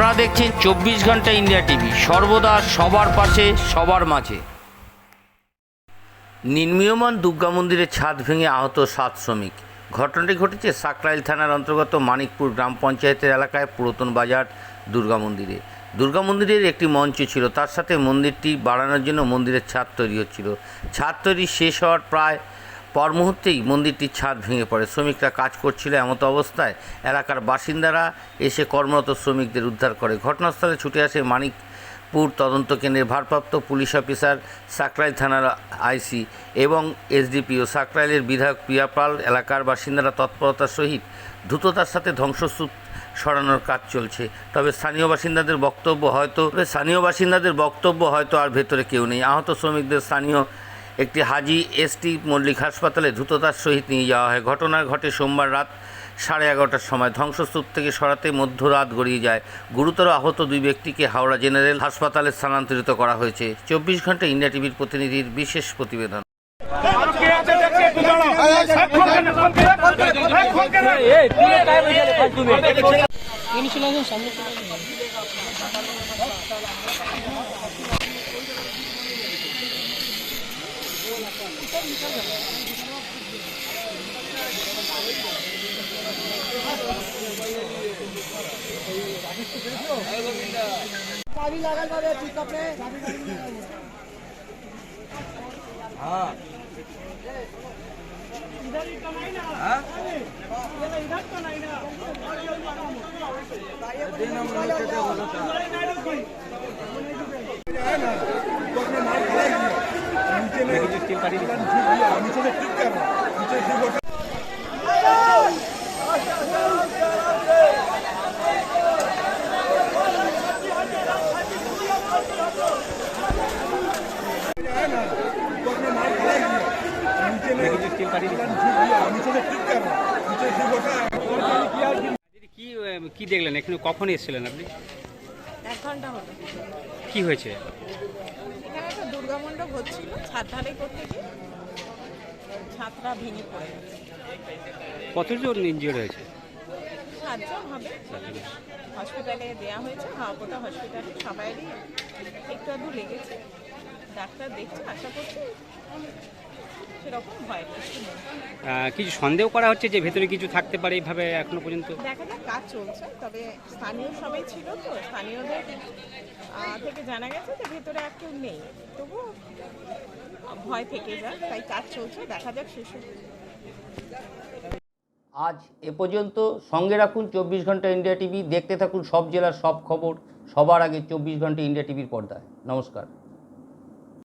আপনারা দেখছেন চব্বিশ ঘণ্টা ইন্ডিয়া টিভি। সর্বদা সবার পাশে, সবার মাঝে। নির্মীয়মান দুর্গা মন্দিরের ছাদ ভেঙে আহত সাত শ্রমিক। ঘটনাটি ঘটেছে সাকরাইল থানার অন্তর্গত মানিকপুর গ্রাম পঞ্চায়েতের এলাকায় পুরাতন বাজার দুর্গা মন্দিরে। দুর্গা মন্দিরের একটি মঞ্চ ছিল, তার সাথে মন্দিরটি বাড়ানোর জন্য মন্দিরের ছাদ তৈরি হচ্ছিল। ছাদ তৈরি শেষ হওয়ার প্রায় পর মুহূর্তেই মন্দিরটির ছাদ ভেঙে পড়ে। শ্রমিকরা কাজ করছিল এমতো অবস্থায়। এলাকার বাসিন্দারা এসে কর্মরত শ্রমিকদের উদ্ধার করে। ঘটনাস্থলে ছুটে আসে মানিকপুর তদন্ত কেন্দ্রের ভারপ্রাপ্ত পুলিশ অফিসার সাকরাইল থানার আইসি এবং এসডিপিও সাকরাইলের বিধায়ক প্রিয়াপাল এলাকার বাসিন্দারা তৎপরতার সহিত দ্রুততার সাথে ধ্বংসস্তূপ সরানোর কাজ চলছে। তবে স্থানীয় বাসিন্দাদের বক্তব্য হয়তো স্থানীয় বাসিন্দাদের বক্তব্য হয়তো আর ভেতরে কেউ নেই। আহত শ্রমিকদের স্থানীয় একটি হাজি এসটি মল্লিক হাসপাতালে দ্রুততার সহিত নিয়ে যাওয়া হয় ঘটনা ঘটে সোমবার রাত সাড়ে এগারোটার সময় ধ্বংসস্তূপ থেকে সরাতে মধ্যরাত গড়িয়ে যায় গুরুতর আহত দুই ব্যক্তিকে হাওড়া জেনারেল হাসপাতালে স্থানান্তরিত করা হয়েছে চব্বিশ ঘণ্টা ইন্ডিয়া টিভির প্রতিনিধির বিশেষ প্রতিবেদন चाबी लागल बाबे पिकअप में দিদি কি দেখলেন? এখানে কখন এসেছিলেন আপনি? এক ঘণ্টা হলো। কি হয়েছে? মণ্ডপ হচ্ছিল ছাদ ঢালাই করতে গিয়ে ছাদটা ভেঙে পড়ে গেছে। কতজন ইঞ্জিয়ার হয়েছে? সাতজন হবে। হসপিটালে দেওয়া হয়েছে হাওয়াপোতা হসপিটালে সবাইরই একটু আধটু লেগেছে। ডাক্তার দেখছে আশা করছি সেরকম কিছু সন্দেহ করা হচ্ছে যে ভেতরে কিছু থাকতে পারে এইভাবে এখনও পর্যন্ত? দেখা যাক কাজ চলছে তবে স্থানীয় সবাই ছিল তো স্থানীয়দের থেকে জানা গেছে যে ভেতরে আর কেউ নেই। তবু ভয় থেকে যায় তাই কাজ চলছে দেখা যাক শেষ আজ এ পর্যন্ত সঙ্গে রাখুন চব্বিশ ঘণ্টা ইন্ডিয়া টিভি দেখতে থাকুন সব জেলার সব খবর সবার আগে চব্বিশ ঘণ্টা ইন্ডিয়া টিভির পর্দায়। নমস্কার।